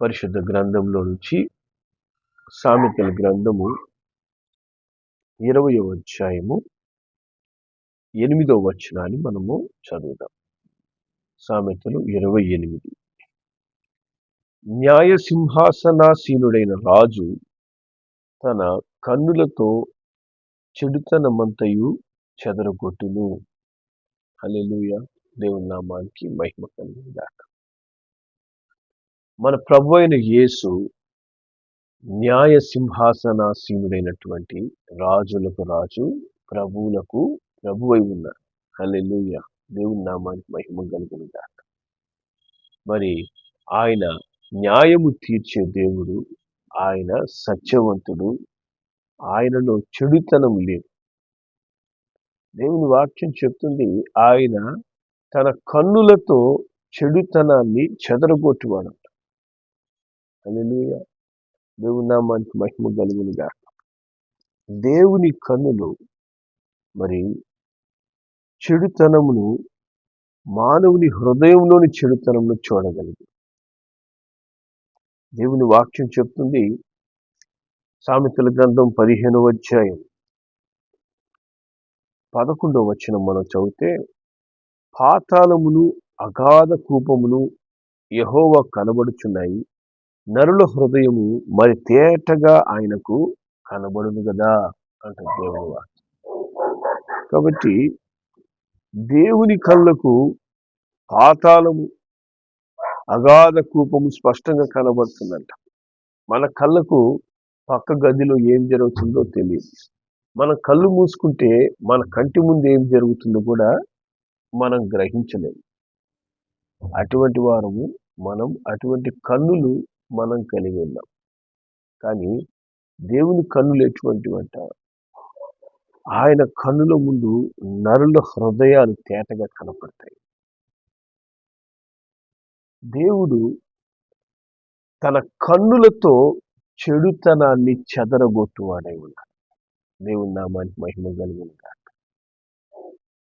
పరిశుద్ధ గ్రంథంలో నుంచి సామెతల గ్రంథము ఇరవయో అధ్యాయము ఎనిమిదో వచనాన్ని మనము చదువుదాం. సామెతలు ఇరవై ఎనిమిది. న్యాయ సింహాసనాసీనుడైన రాజు తన కన్నులతో చెడుతనమంతయు చెదరగొట్టును. హల్లెలూయ. దేవుని నామానికి మహిమ కలిగిందాక మన ప్రభు అయిన యేసు న్యాయ సింహాసనాసీనుడైనటువంటి రాజులకు రాజు ప్రభువులకు ప్రభువై ఉన్నారు. హల్లెలూయ. దేవుని నామానికి మహిమ కలుగునుగాక మరి ఆయన న్యాయము తీర్చే దేవుడు ఆయన సత్యవంతుడు ఆయనలో చెడుతనం లేదు. దేవుని వాక్యం చెప్తుంది ఆయన తన కన్నులతో చెడుతనాన్ని చెదరగొట్టువాడు. అలెలుయ దేవుని నామానికి మహిమ కలుగునుగా. దేవుని కన్నులు మరి చెడుతనమును మానవుని హృదయంలోని చెడుతనమును చూడగలిగి దేవుని వాక్యం చెప్తుంది సామెతల గ్రంథం పదిహేనవ అధ్యాయం పదకొండవ వచనం మనం చదివితే పాతాళమును అగాధ కూపమును యహోవ కనబడుచున్నాయి. నరుల హృదయము మరి తేటగా ఆయనకు కనబడును కదా అంటారు దేవుని కాబట్టి దేవుని కళ్ళకు పాతాళము అగాధ కూపము స్పష్టంగా కనబడుతుందంట. మన కళ్ళకు పక్క గదిలో ఏం జరుగుతుందో తెలియదు. మన కళ్ళు మూసుకుంటే మన కంటి ముందు ఏం జరుగుతుందో కూడా మనం గ్రహించలేము. అటువంటి వారము మనం అటువంటి కన్నులు మనం కలిగి ఉన్నాం. కానీ దేవుని కన్నులు ఎటువంటివంట? ఆయన కన్నుల ముందు నరుల హృదయాలు తేటగా కనపడతాయి. దేవుడు తన కన్నులతో చెడుతనాన్ని చెదరగొట్టువాడై ఉన్నాడు. దేవుని నామానికి మహిమ కలిగిన కాక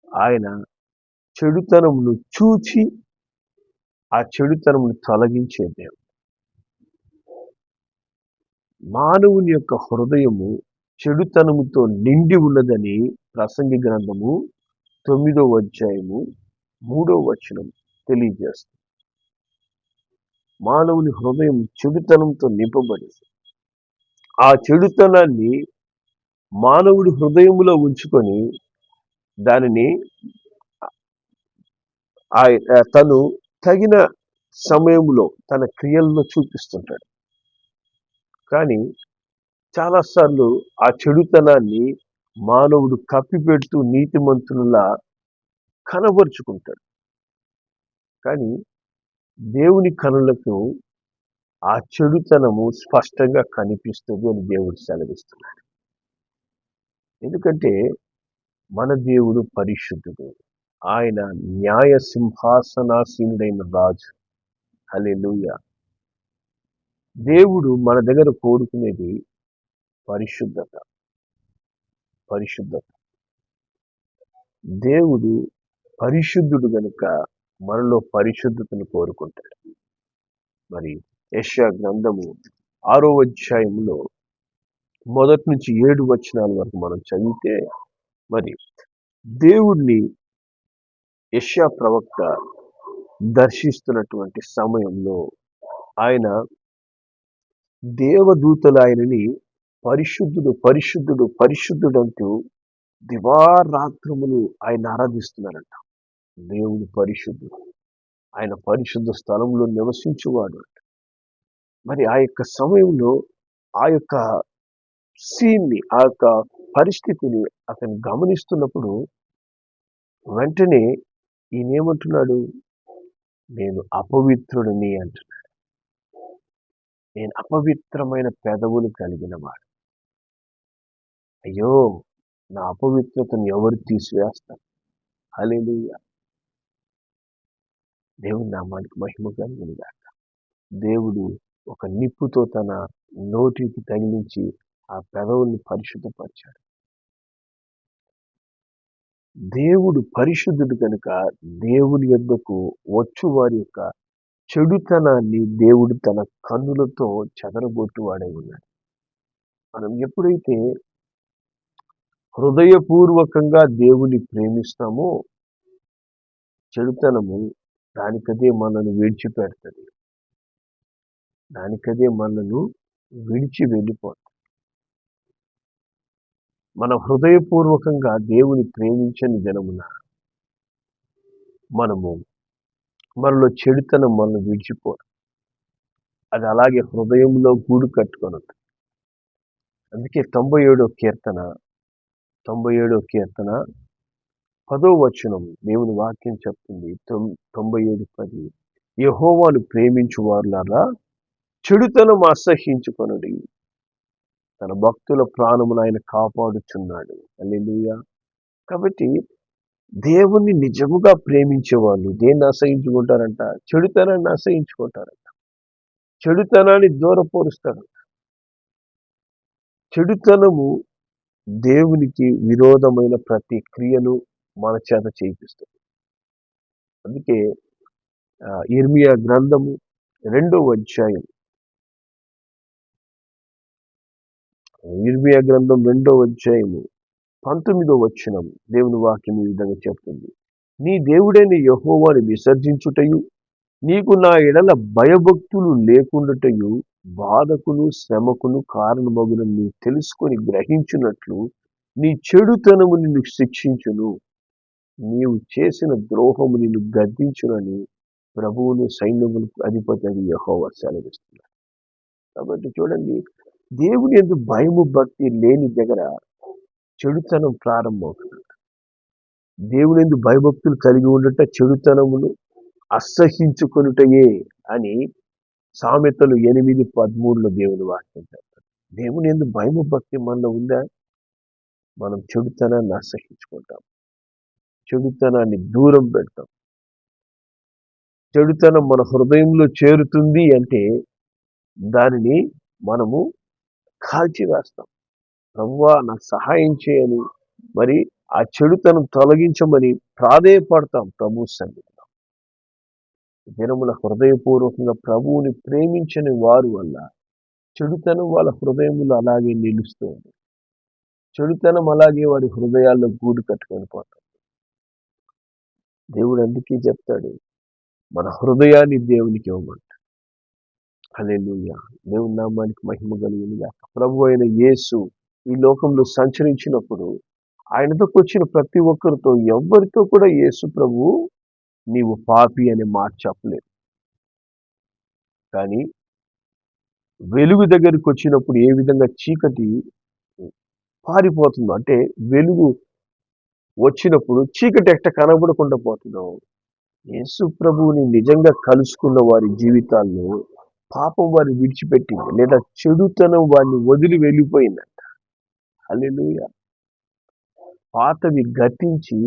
ఆయన చెడుతనమును చూచి ఆ చెడుతనమును తొలగించే దేవుడు. మానవుని యొక్క హృదయము చెడుతనముతో నిండి ఉన్నదని ప్రసంగి గ్రంథము తొమ్మిదో అధ్యాయము మూడో వచనం తెలియజేస్తుంది. మానవుని హృదయం చెడుతనంతో నింపబడి ఆ చెడుతనాన్ని మానవుడి హృదయములో ఉంచుకొని దానిని ఆ తను తగిన సమయంలో తన క్రియల్లో చూపిస్తుంటాడు. కానీ చాలాసార్లు ఆ చెడుతనాన్ని మానవుడు కప్పిపెడుతూ నీతిమంతునిలా కనబరుచుకుంటాడు. కానీ దేవుని కనులకు ఆ చెడుతనము స్పష్టంగా కనిపిస్తుంది అని దేవుడు సెలవిస్తున్నాడు. ఎందుకంటే మన దేవుడు పరిశుద్ధుడు. ఆయన న్యాయ సింహాసనాసీనుడైన రాజు. హల్లెలూయ. దేవుడు మన దగ్గర కోరుకునేది పరిశుద్ధత. పరిశుద్ధత. దేవుడు పరిశుద్ధుడు గనుక మనలో పరిశుద్ధతను కోరుకుంటాడు. మరి యెషయా గ్రంథము ఆరో అధ్యాయంలో మొదటి నుంచి ఏడు వచనాల వరకు మనం చదివితే మరి దేవుణ్ణి యెషయా ప్రవక్త దర్శిస్తున్నటువంటి సమయంలో ఆయన దేవదూతలు ఆయనని పరిశుద్ధుడు పరిశుద్ధుడు పరిశుద్ధుడు అంటూ దివారాత్రములు ఆయన ఆరాధిస్తున్నారంట. దేవుడు పరిశుద్ధుడు. ఆయన పరిశుద్ధ స్థలంలో నివసించువాడు అంట. మరి ఆ యొక్క సమయంలో ఆ యొక్క సీన్ని ఆ యొక్క పరిస్థితిని అతను గమనిస్తున్నప్పుడు వెంటనే ఈయనేమంటున్నాడు? నేను అపవిత్రుడిని అంటున్నాడు. నేను అపవిత్రమైన పెదవులు కలిగిన వాడు. అయ్యో! నా అపవిత్రతను ఎవరు తీసివేస్తారు? అలేదు దేవుని నామానికి మహిమ కలిగిన దేవుడు ఒక నిప్పుతో తన నోటికి తగిలించి ఆ పెదవుల్ని పరిశుద్ధపరిచాడు. దేవుడు పరిశుద్ధుడు కనుక దేవుని యొద్దకు వచ్చు వారి యొక్క చెడుతనాన్ని దేవుడు తన కన్నులతో చెదరగొట్టువాడై ఉన్నాడు. మనం ఎప్పుడైతే హృదయపూర్వకంగా దేవుని ప్రేమిస్తామో చెడుతనము దానికదే మనను విడిచిపెడుతుంది. దానికదే మనను విడిచి వెళ్ళిపోతుంది. మన హృదయపూర్వకంగా దేవుని ప్రేమించని జనమున మనము మనలో చెడుతనం మనల్ని విడిచిపోరు అది అలాగే హృదయంలో గూడు కట్టుకొని అందుకే తొంభై ఏడో కీర్తన తొంభై ఏడో కీర్తన పదో వచనం దేవుని వాక్యం చెప్తుంది. తొంభై ఏడు పది. యహోవాను ప్రేమించు వారులారా చెడుతనం అసహించుకొనుడి తన భక్తుల ప్రాణమును ఆయన కాపాడుచున్నాడు. అల్లెలుయ కాబట్టి దేవుణ్ణి నిజముగా ప్రేమించే వాళ్ళు దేన్ని ఆశ్రయించుకుంటారంట? చెడుతనాన్ని ఆశ్రయించుకుంటారంట. చెడుతనాన్ని దూరపోరుస్తారంట. చెడుతనము దేవునికి విరోధమైన ప్రతి క్రియను మన చేత చేయిస్తుంది అందుకే ఇర్మియా గ్రంథము రెండవ అధ్యాయం. ఇర్మియా గ్రంథం రెండో అధ్యాయము. పంతొమ్మిదో వచ్చినం దేవుని వాక్యం ఈ విధంగా చెప్తుంది. నీ దేవుడైన యహోవాని విసర్జించుటయు నీకు నా ఎడల భయభక్తులు లేకుండాటయు బాధకును శ్రమకును కారణమగున నీవు తెలుసుకొని గ్రహించినట్లు నీ చెడుతనము నిన్ను శిక్షించును. నీవు చేసిన ద్రోహము నిన్ను గద్దించునని ప్రభువును సైన్యములకు అధిపతి అని యహోవా సెలవిస్తున్నారు కాబట్టి చూడండి దేవుని ఎందుకు భయము భక్తి లేని దగ్గర చెడుతనం ప్రారంభమవుతుంది. దేవుని ఎందుకు భయభక్తులు కలిగి ఉండట చెడుతనమును అసహించుకొనుటయే అని సామెతలు ఎనిమిది పదమూడులో దేవుని వాక్యం దేవుని ఎందు భయము భక్తి మనలో ఉందా? మనం చెడుతనాన్ని అసహించుకుంటాం. చెడుతనాన్ని దూరం పెడతాం. చెడుతనం మన హృదయంలో చేరుతుంది అంటే దానిని మనము కాల్చివేస్తాం. ప్రవ్వా నాకు సహాయం చేయని మరి ఆ చెడుతనం తొలగించమని ప్రాధేయపడతాం ప్రభు సన్నిధిలో. దినముల హృదయపూర్వకంగా ప్రభువుని ప్రేమించని వారు వల్ల చెడుతనం వాళ్ళ హృదయములు అలాగే నిలుస్తూ ఉంది. చెడుతనం అలాగే వారి హృదయాల్లో గూడు కట్టుకొని పోతాం దేవుడు అందుకే చెప్తాడు మన హృదయాన్ని దేవునికి ఇవ్వమంట. అలెలుయ దేవుని నామానికి మహిమ కలిగింది ప్రభు అయిన యేసు ఈ లోకంలో సంచరించినప్పుడు ఆయనతో వచ్చిన ప్రతి ఒక్కరితో ఎవరితో కూడా యేసు ప్రభు నీవు పాపి అనే మాట చెప్పలేదు. కానీ వెలుగు దగ్గరికి వచ్చినప్పుడు ఏ విధంగా చీకటి పారిపోతుందో అంటే వెలుగు వచ్చినప్పుడు చీకటి ఎట్ట కనబడకుండా పోతుందో యేసు ప్రభువుని నిజంగా కలుసుకున్న వారి జీవితాల్లో పాపం వారిని విడిచిపెట్టింది లేదా చెడుతనం వారిని వదిలి వెళ్ళిపోయిందంట. అల్లెలుయ పాతవి గతించి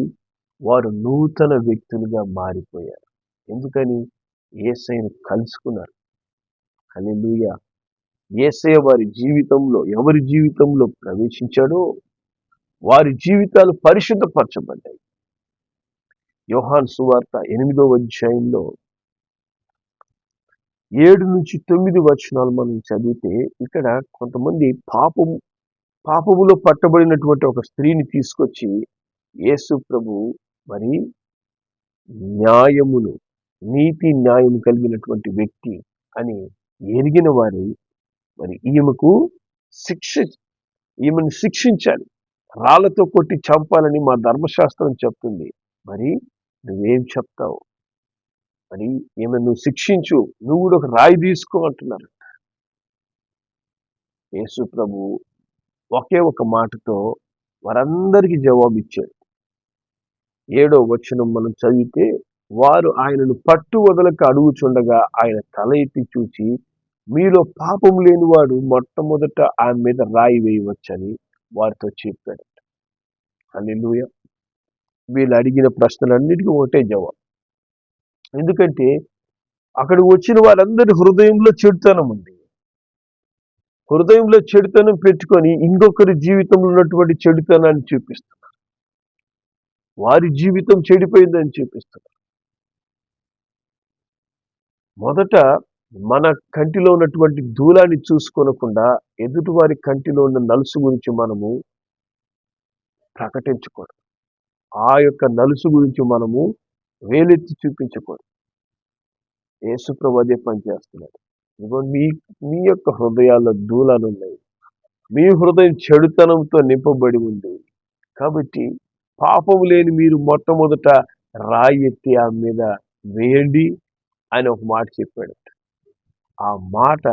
వారు నూతన వ్యక్తులుగా మారిపోయారు. ఎందుకని? ఏసైను కలుసుకున్నారు. అల్లెలుయ ఏసయ వారి జీవితంలో ఎవరి జీవితంలో ప్రవేశించాడో వారి జీవితాలు పరిశుద్ధపరచబడ్డాయి. యోహాన్ సువార్త ఎనిమిదో అధ్యాయంలో ఏడు నుంచి తొమ్మిది వచనాలు మనం చదివితే ఇక్కడ కొంతమంది పాపం పాపములో పట్టబడినటువంటి ఒక స్త్రీని తీసుకొచ్చి యేసు ప్రభు మరి న్యాయమును నీతి న్యాయం కలిగినటువంటి వ్యక్తి అని ఎరిగిన వారు మరి ఈమెకు శిక్ష ఈమెను శిక్షించాలి. రాళ్ళతో కొట్టి చంపాలని మా ధర్మశాస్త్రం చెప్తుంది. మరి నువ్వేం చెప్తావు? మరి ఈమె నువ్వు శిక్షించు నువ్వు కూడా ఒక రాయి తీసుకో అంటున్నారు. యేసు ప్రభు ఒకే ఒక మాటతో వారందరికీ జవాబు ఇచ్చాడు ఏడో వచనం మనం చదివితే వారు ఆయనను పట్టు వదలక అడుగుచుండగా ఆయన తల ఎత్తి చూచి మీలో పాపం లేనివాడు మొట్టమొదట ఆయన మీద రాయి వేయవచ్చని వారితో చెప్పాడు అల్లెలుయ వీళ్ళు అడిగిన ప్రశ్నలన్నిటికీ ఒకటే జవాబు. ఎందుకంటే అక్కడికి వచ్చిన వారందరి హృదయంలో చెడుతనం ఉంది. హృదయంలో చెడుతనం పెట్టుకొని ఇంకొకరి జీవితంలో ఉన్నటువంటి చెడుతనాన్ని చూపిస్తున్నారు. వారి జీవితం చెడిపోయిందని చూపిస్తున్నారు. మొదట మన కంటిలో ఉన్నటువంటి దూలాన్ని చూసుకోనకుండా ఎదుటివారి కంటిలో ఉన్న నలుసు గురించి మనము ప్రకటించకూడదు. ఆ యొక్క నలుసు గురించి మనము వేలెత్తి చూపించకూడదు. ఏసుప్రభు అదే పనిచేస్తున్నాడు ఇదిగో మీ మీ యొక్క హృదయాల్లో దూలాలు ఉన్నాయి. మీ హృదయం చెడుతనంతో నింపబడి ఉంది. కాబట్టి పాపం లేని మీరు మొట్టమొదట రాయి ఎత్తి ఆ మీద వేయండి అని ఒక మాట చెప్పాడు. ఆ మాట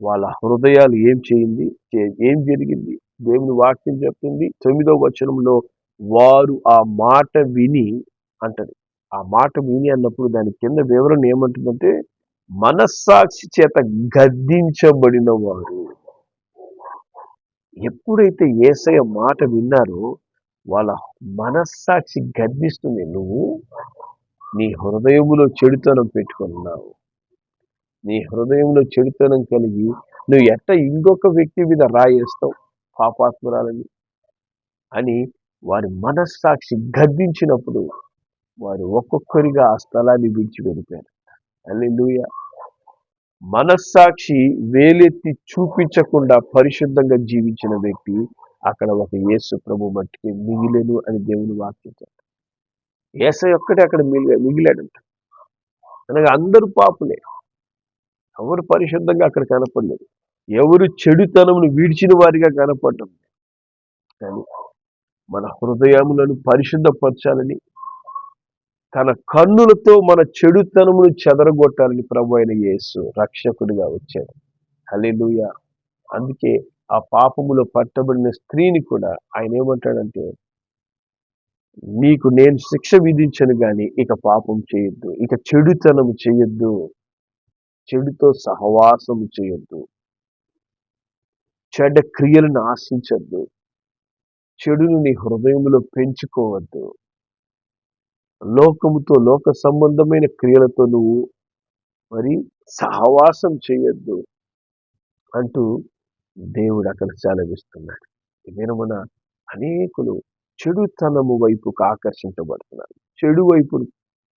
వాళ్ళ హృదయాలు ఏం చేయింది? ఏం జరిగింది? దేవుని వాక్యం చెప్తుంది. తొమ్మిదవ వచనంలో వారు ఆ మాట విని అంటది. ఆ మాట విని అన్నప్పుడు దాని కింద వివరణ ఏమంటుందంటే మనస్సాక్షి చేత గద్దించబడిన వారు ఎప్పుడైతే ఏసయ మాట విన్నారో వాళ్ళ మనస్సాక్షి గద్దిస్తుంది. నువ్వు నీ హృదయములో చెడుతనం పెట్టుకున్నావు. నీ హృదయంలో చెడుతనం కలిగి నువ్వు ఎట్ట ఇంకొక వ్యక్తి మీద రాయేస్తావు పాపాత్మరాలని? అని వారి మనస్సాక్షి గద్దించినప్పుడు వారు ఒక్కొక్కరిగా ఆ స్థలాన్ని విడిచి వెళ్ళిపోయారు అల్లెలుయ మనస్సాక్షి వేలెత్తి చూపించకుండా పరిశుద్ధంగా జీవించిన వ్యక్తి అక్కడ ఒక యేసు ప్రభు మట్టికి మిగిలేను అని దేవుని వాక్యం ఏస ఒక్కటే అక్కడ మిగిలి మిగిలాడంట. అనగా అందరూ పాపులే. ఎవరు పరిశుద్ధంగా అక్కడ కనపడలేదు. ఎవరు చెడుతనమును విడిచిన వారిగా కనపడటం కానీ మన హృదయములను పరిశుద్ధపరచాలని తన కన్నులతో మన చెడుతనమును చెదరగొట్టాలని ప్రభు అయిన యేసు రక్షకుడిగా వచ్చాడు. హలెలుయ అందుకే ఆ పాపములో పట్టబడిన స్త్రీని కూడా ఆయన ఏమంటాడంటే మీకు నేను శిక్ష విధించను కానీ ఇక పాపం చేయొద్దు ఇక చెడుతనము చేయొద్దు చెడుతో సహవాసము చేయొద్దు చెడ్డ క్రియలను ఆశించద్దు చెడును నీ హృదయంలో పెంచుకోవద్దు లోకముతో లోక సంబంధమైన క్రియలతో నువ్వు మరి సహవాసం చేయొద్దు అంటూ దేవుడు అక్కడ సెలవిస్తున్నాడు. ఇదేనా మన అనేకులు చెడుతనము వైపుకు ఆకర్షించబడుతున్నారు. చెడు వైపు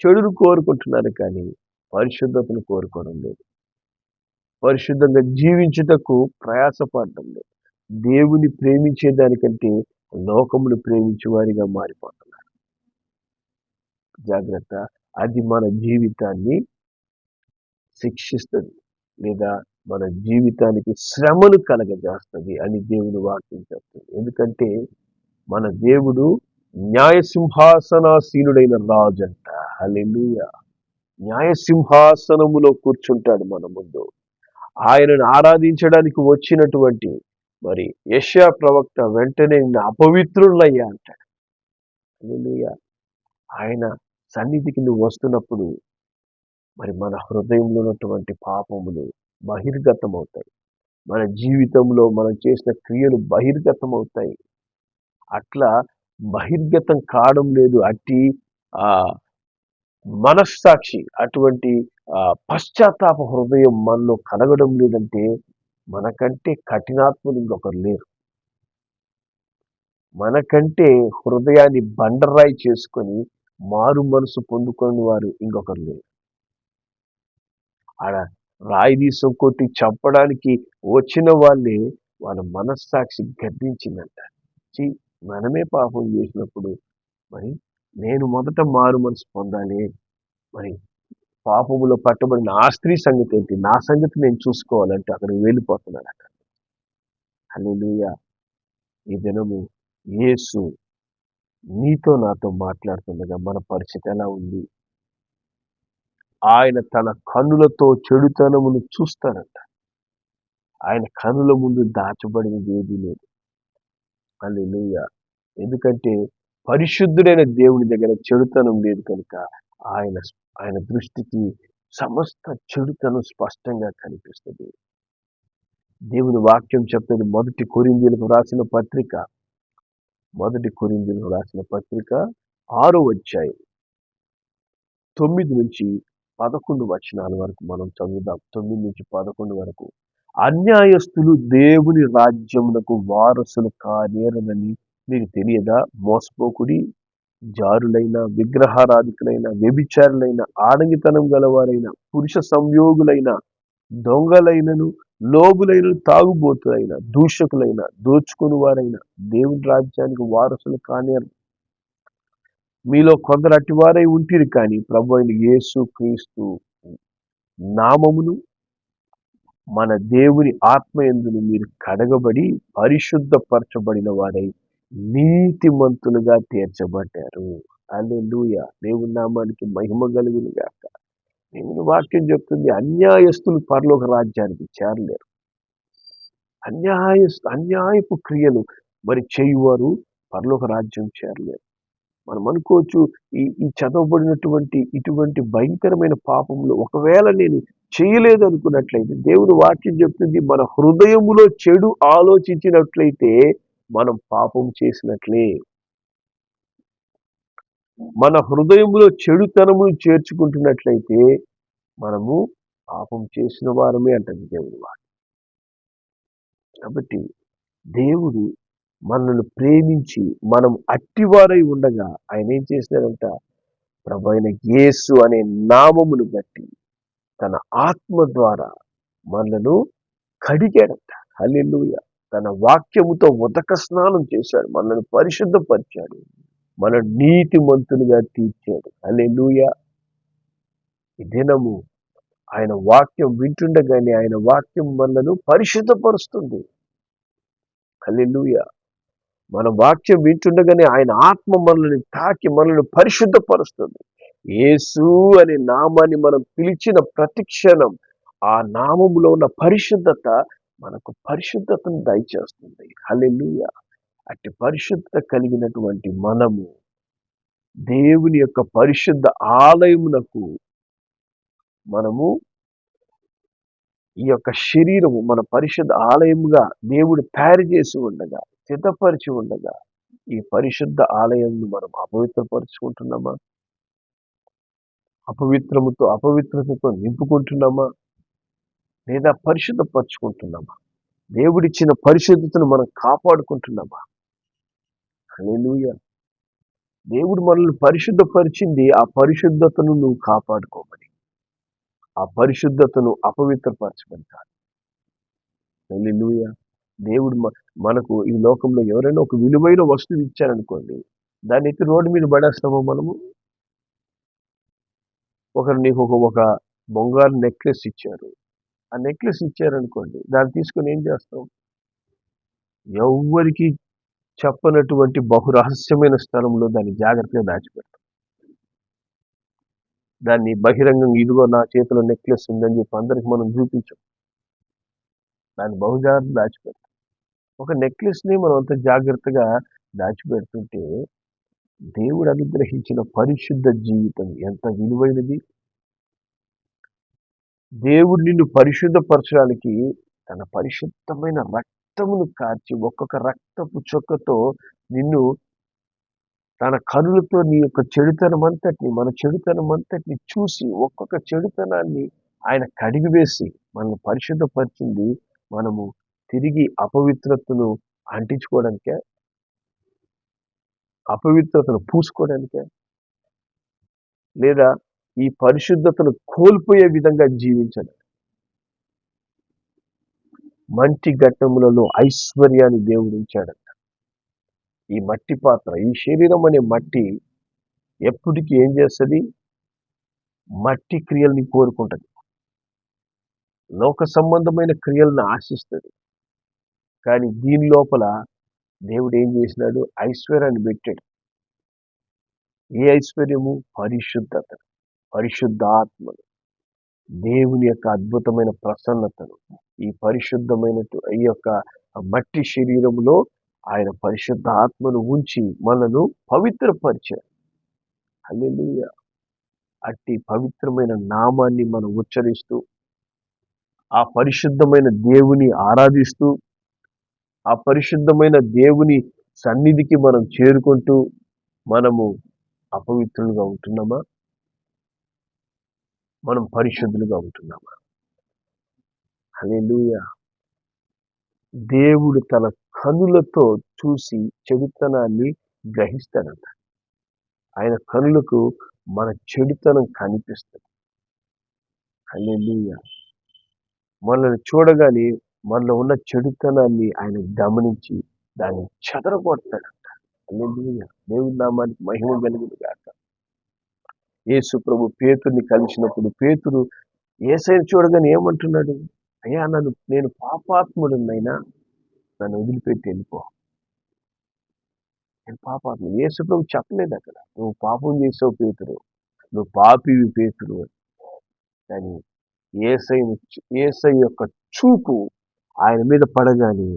చెడును కోరుకుంటున్నారు కానీ పరిశుద్ధతను కోరుకోవడం లేదు. పరిశుద్ధంగా జీవించుటకు ప్రయాసపడడం లేదు. దేవుని ప్రేమించే దానికంటే లోకమును ప్రేమించే వారిగా మారిపోతున్నారు జాగ్రత్త. అది మన జీవితాన్ని శిక్షిస్తుంది లేదా మన జీవితానికి శ్రమను కలగజేస్తుంది అని దేవుడు వాక్యం చెప్తుంది. ఎందుకంటే మన దేవుడు న్యాయసింహాసనాసీనుడైన రాజు అంట హల్లెలూయా. న్యాయసింహాసనములో కూర్చుంటాడు మన ముందు. ఆయనను ఆరాధించడానికి వచ్చినటువంటి మరి యష్యా ప్రవక్త వెంటనే నిన్ను అపవిత్రులయ్యా అంటాడు. ఆయన సన్నిధికి నువ్వు వస్తున్నప్పుడు మరి మన హృదయంలో ఉన్నటువంటి పాపములు బహిర్గతం అవుతాయి మన జీవితంలో మనం చేసిన క్రియలు బహిర్గతం అవుతాయి అట్లా బహిర్గతం కావడం లేదు. అట్టి ఆ మనస్సాక్షి అటువంటి పశ్చాత్తాప హృదయం మనలో కలగడం లేదంటే మనకంటే కఠినాత్ములు ఇంకొకరు లేరు. మనకంటే హృదయాన్ని బండరాయి చేసుకొని మారు మనసు పొందుకొని వారు ఇంకొకరు లేరు. ఆడ రాయి దీసం కొట్టి చంపడానికి వచ్చిన వాళ్ళే వాళ్ళ మనస్సాక్షి గద్దించిందంట. ఛీ, మనమే పాపం చేసినప్పుడు మరి నేను మొదట మారు మనసు పొందాలి. మరి పాపములో పట్టబడిన ఆ స్త్రీ సంగతి ఏంటి? నా సంగతి నేను చూసుకోవాలంటే అక్కడికి వెళ్ళిపోతున్నాడు అక్కడ హల్లెలూయా. ఈ దినము యేసు నీతో నాతో మాట్లాడుతుండగా మన పరిస్థితి ఎలా ఉంది? ఆయన తన కన్నులతో చెడుతనమును చూస్తాడంట ఆయన కన్నుల ముందు దాచబడినది ఏదీ లేదు. హల్లెలూయా! ఎందుకంటే పరిశుద్ధుడైన దేవుని దగ్గర చెడుతనం లేదు కనుక ఆయన ఆయన దృష్టికి సమస్త చెడుతనం స్పష్టంగా కనిపిస్తుంది. దేవుని వాక్యం చెప్తుంది మొదటి కొరిందీలకు రాసిన పత్రిక మొదటి కొరిందీలకు రాసిన పత్రిక ఆరో అధ్యాయం తొమ్మిది నుంచి పదకొండు వచనాల వరకు మనం చదువుదాం. తొమ్మిది నుంచి పదకొండు వరకు. అన్యాయస్తులు దేవుని రాజ్యమునకు వారసులు కానేరనని మీకు తెలియదా? మోసపోకుడి జారులైన విగ్రహారాధికులైన వ్యభిచారులైన ఆడంగితనం గలవారైన పురుష సంయోగులైన దొంగలైనను లోబులైన తాగుబోతులైన దూషకులైన దోచుకుని వారైన దేవుని రాజ్యానికి వారసులు కానీ మీలో కొందరు అటివారై ఉంటిరి కానీ ప్రభు అయిన యేసు క్రీస్తు నామమును మన దేవుని ఆత్మయందును మీరు కడగబడి పరిశుద్ధపరచబడిన వారై నీతిమంతులుగా తీర్చబడ్డారు. అల్లెలూయ దేవుని నామానికి మహిమ కలుగునుగాక. దేవుని వాక్యం చెప్తుంది అన్యాయస్తులు పరలోక రాజ్యానికి చేరలేరు. అన్యాయ అన్యాయపు క్రియలు మరి చేయువారు పరలోక రాజ్యం చేరలేరు. మనం అనుకోవచ్చు ఈ ఈ చదవబడినటువంటి ఇటువంటి భయంకరమైన పాపములు ఒకవేళ నేను చేయలేదు అనుకున్నట్లయితే దేవుని వాక్యం చెప్తుంది మన హృదయములో చెడు ఆలోచించినట్లయితే మనం పాపం చేసినట్లే. మన హృదయంలో చెడుతనమును చేర్చుకుంటున్నట్లయితే మనము పాపం చేసిన వారమే అంటది దేవుడి వాక్యం. కాబట్టి దేవుడు మనల్ని ప్రేమించి మనం అట్టివారై ఉండగా ఆయన ఏం చేసినారంట ప్రభైన యేసు అనే నామమును బట్టి తన ఆత్మ ద్వారా మనలను కడిగాడంట. హల్లెలూయ. తన వాక్యముతో ఉదక స్నానం చేశాడు. మనల్ని పరిశుద్ధపరిచాడు. మన నీతిమంతులుగా తీర్చాడు. హల్లెలూయ. ఈ దినము ఆయన వాక్యం వింటుండగానే ఆయన వాక్యం మనలను పరిశుద్ధపరుస్తుంది. హల్లెలూయ. మన వాక్యం వింటుండగానే ఆయన ఆత్మ మనల్ని తాకి మనల్ని పరిశుద్ధపరుస్తుంది. యేసు అనే నామాన్ని మనం పిలిచిన ప్రతిక్షణం ఆ నామములో ఉన్న పరిశుద్ధత మనకు పరిశుద్ధతను దయచేస్తుంది. హల్లెలూయ. అట్టి పరిశుద్ధత కలిగినటువంటి మనము దేవుని యొక్క పరిశుద్ధ ఆలయమునకు మనము ఈ యొక్క శరీరము మన పరిశుద్ధ ఆలయముగా దేవుడు తయారు చేసి ఉండగా సిద్ధపరిచి ఉండగా ఈ పరిశుద్ధ ఆలయంను మనం అపవిత్రపరుచుకుంటున్నామా? అపవిత్రముతో అపవిత్రతతో నింపుకుంటున్నామా? లేదా పరిశుద్ధపరుచుకుంటున్నామా? దేవుడిచ్చిన పరిశుద్ధతను మనం కాపాడుకుంటున్నామా? హల్లెలూయా. దేవుడు మనల్ని పరిశుద్ధపరిచింది ఆ పరిశుద్ధతను నువ్వు కాపాడుకోమని. ఆ పరిశుద్ధతను అపవిత్రపరచమని కాదు. హల్లెలూయా. దేవుడు మనకు ఈ లోకంలో ఎవరైనా ఒక విలువైన వస్తువు ఇచ్చారనుకోండి దాన్ని ఎత్తి రోడ్డు మీద పడేస్తామో మనము? ఒకరు నీకు ఒక ఒక బొంగారు నెక్లెస్ ఇచ్చారు. ఆ నెక్లెస్ ఇచ్చారనుకోండి దాన్ని తీసుకొని ఏం చేస్తాం? ఎవ్వరికి చెప్పనటువంటి బహురహస్యమైన స్థలంలో దాన్ని జాగ్రత్తగా దాచిపెడతాం దాన్ని బహిరంగంగా ఇదిగో నా చేతిలో నెక్లెస్ ఉందని చెప్పి అందరికి మనం చూపించాం. దాన్ని బహుజాగ్రత్త దాచిపెడతాం ఒక నెక్లెస్ని మనం అంత జాగ్రత్తగా దాచిపెడుతుంటే దేవుడు అనుగ్రహించిన పరిశుద్ధ జీవితం ఎంత విలువైనది. దేవుడు నిన్ను పరిశుద్ధపరచడానికి తన పరిశుద్ధమైన రక్తమును కార్చి ఒక్కొక్క రక్తపు చొక్కతో నిన్ను తన కనులతో నీ యొక్క చెడుతనం అంతటిని మన చెడుతనం అంతటిని చూసి ఒక్కొక్క చెడుతనాన్ని ఆయన కడిగివేసి మనల్ని పరిశుద్ధపరిచింది మనము తిరిగి అపవిత్రతను అంటించుకోవడానికే అపవిత్రతను పూసుకోవడానికే లేదా ఈ పరిశుద్ధతను కోల్పోయే విధంగా జీవించడం. మంటి ఘట్టములలో ఐశ్వర్యాన్ని దేవుడు ఉంచాడంట. ఈ మట్టి పాత్ర ఈ శరీరం అనే మట్టి ఎప్పటికీ ఏం చేస్తుంది? మట్టి క్రియల్ని కోరుకుంటది. లోక సంబంధమైన క్రియలను ఆశిస్తుంది. కానీ దీని లోపల దేవుడు ఏం చేసినాడు? ఐశ్వర్యాన్ని పెట్టాడు. ఏ ఐశ్వర్యము? పరిశుద్ధత. పరిశుద్ధాత్మను. దేవుని యొక్క అద్భుతమైన ప్రసన్నతను. ఈ పరిశుద్ధమైన ఈ యొక్క మట్టి శరీరంలో ఆయన పరిశుద్ధ ఆత్మను ఉంచి మనను పవిత్రపరిచారు హల్లెలూయా. అట్టి పవిత్రమైన నామాన్ని మనం ఉచ్చరిస్తూ ఆ పరిశుద్ధమైన దేవుని ఆరాధిస్తూ ఆ పరిశుద్ధమైన దేవుని సన్నిధికి మనం చేరుకుంటూ మనము అపవిత్రులుగా ఉంటున్నామా? మనం పరిశుద్ధులుగా ఉంటున్నామా? హల్లెలూయా. దేవుడు తన కనులతో చూసి చెడుతనాన్ని గ్రహిస్తాడంట. ఆయన కనులకు మన చెడుతనం కనిపిస్తుంది. హల్లెలూయా. మనల్ని చూడగానే మనలో ఉన్న చెడుతనాన్ని ఆయన గమనించి దాన్ని చెదరగొడతాడంట. హల్లెలూయా. దేవుడి నామానికి మహిమ కలిగింది కాక యేసు ప్రభు పేతుర్ని కలిసినప్పుడు పేతుడు ఏసైని చూడగానే ఏమంటున్నాడు? అయ్యా నన్ను నేను పాపాత్ముడినైనా నన్ను వదిలిపెట్టి వెళ్ళిపో. నేను పాపాత్ముడు. యేసు ప్రభు చెప్పలేదు అక్కడ. నువ్వు పాపం చేసావు పేతురు. నువ్వు పాపివి పేతురు అని. కానీ ఏసై ఏసై యొక్క చూపు ఆయన మీద పడగానే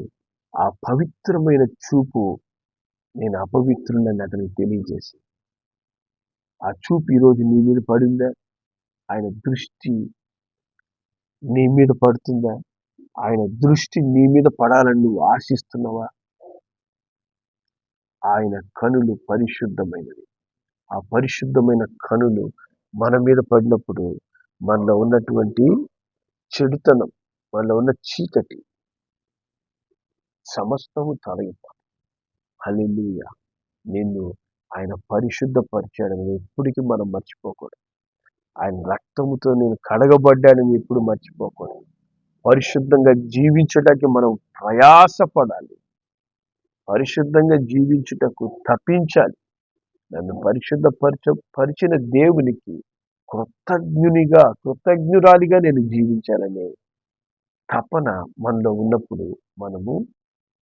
ఆ పవిత్రమైన చూపు నేను అపవిత్రులని అతనికి తెలియజేసి ఆ చూపు ఈరోజు నీ మీద పడిందా? ఆయన దృష్టి నీ మీద పడుతుందా? ఆయన దృష్టి నీ మీద పడాలని నువ్వు ఆశిస్తున్నావా? ఆయన కనులు పరిశుద్ధమైనవి. ఆ పరిశుద్ధమైన కనులు మన మీద పడినప్పుడు మనలో ఉన్నటువంటి చెడుతనం మనలో ఉన్న చీకటి సమస్తము తొలగిపోతుంది హలిలుయ నిన్ను ఆయన పరిశుద్ధపరిచాడని ఎప్పటికీ మనం మర్చిపోకూడదు. ఆయన రక్తముతో నేను కడగబడ్డానని ఎప్పుడు మర్చిపోకూడదు పరిశుద్ధంగా జీవించడానికి మనం ప్రయాసపడాలి. పరిశుద్ధంగా జీవించుటకు తప్పించాలి. నన్ను పరిశుద్ధపరచ పరిచిన దేవునికి కృతజ్ఞునిగా కృతజ్ఞురాలిగా నేను జీవించాలనే తపన మనలో ఉన్నప్పుడు మనము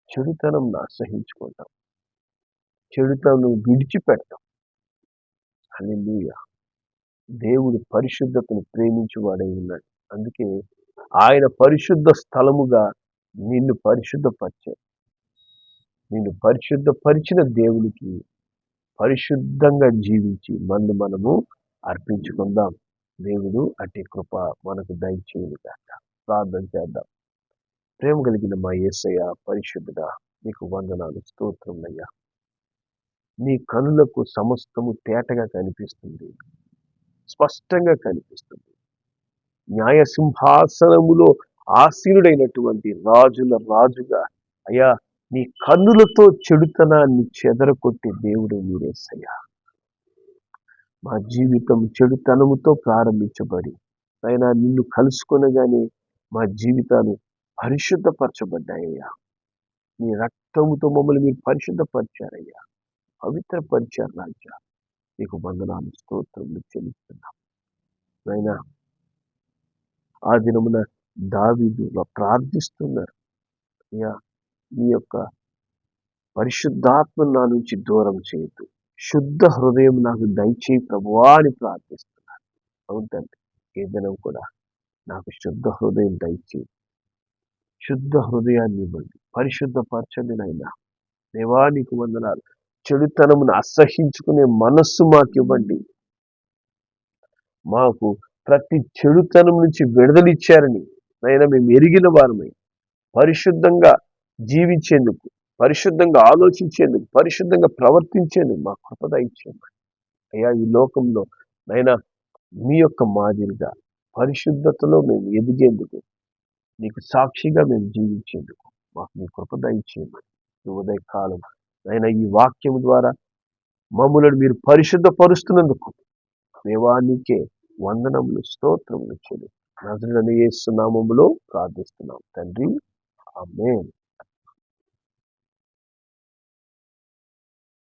చెడుతనం అసహించుకుంటాం చెడుతనం విడిచిపెడతాం. హల్లెలూయా. దేవుడు పరిశుద్ధతను ప్రేమించువాడై ఉన్నాడు. అందుకే ఆయన పరిశుద్ధ స్థలముగా నిన్ను పరిశుద్ధపరిచాడు. నిన్ను పరిశుద్ధపరిచిన దేవునికి పరిశుద్ధంగా జీవించి మనల్ని మనము అర్పించుకుందాం. దేవుడు అట్టి కృప మనకు దయచేయను కాక ప్రార్థన చేద్దాం. ప్రేమ కలిగిన మా ఏసయ్య పరిశుద్ధుడా నీకు వందనాలు స్తోత్రములయ్యా నీ కనులకు సమస్తము తేటగా కనిపిస్తుంది. స్పష్టంగా కనిపిస్తుంది. న్యాయ సింహాసనములో ఆసీనుడైనటువంటి రాజుల రాజుగా అయ్యా నీ కన్నులతో చెడుతనాన్ని చెదరకొట్టే దేవుడు మీరేసయ్యా మా జీవితం చెడుతనముతో ప్రారంభించబడి ఆయన నిన్ను కలుసుకొనగానే మా జీవితాలు పరిశుద్ధపరచబడ్డాయ్యా. నీ రక్తముతో మమ్మల్ని మీరు పరిశుద్ధపరిచారయ్యా. పవిత్రపరిచారు రాజా. నీకు వందనాలు స్తోత్రములు చెల్లిస్తున్నాం. నాయనా ఆ దినమున దావీదు ప్రార్థిస్తున్నారు. అయ్యా నీ యొక్క పరిశుద్ధాత్మ నా నుంచి దూరం చేయొద్దు. శుద్ధ హృదయం నాకు దయచేయి ప్రభువా అని ప్రార్థిస్తున్నాను అవును తండ్రి ఏ దినం కూడా నాకు శుద్ధ హృదయం దయచేయి. శుద్ధ హృదయాన్ని ఇవ్వండి. పరిశుద్ధపరచండి నాయన. దేవా నీకు వందనాలు. చెడుతనమును అసహించుకునే మనస్సు మాకు ఇవ్వండి మాకు ప్రతి చెడుతనం నుంచి విడుదలిచ్చారని నైనా మేము ఎరిగిన వారమై పరిశుద్ధంగా జీవించేందుకు పరిశుద్ధంగా ఆలోచించేందుకు పరిశుద్ధంగా ప్రవర్తించేందుకు మా కృపద ఇచ్చేయండి అయ్యా ఈ లోకంలో నైనా మీ యొక్క మాదిరిగా పరిశుద్ధతలో మేము ఎదిగేందుకు నీకు సాక్షిగా మేము జీవించేందుకు మాకు మీ కృపద ఇచ్చేయమని ఉదయకాలం ఆయన ఈ వాక్యం ద్వారా మమ్మలను మీరు పరిశుద్ధపరుస్తున్నందుకు దేవానికే వందనములు స్తోత్రములు చెల్లి నజరుడని యేసు ప్రార్థిస్తున్నాం. తండ్రి ఆమేన్.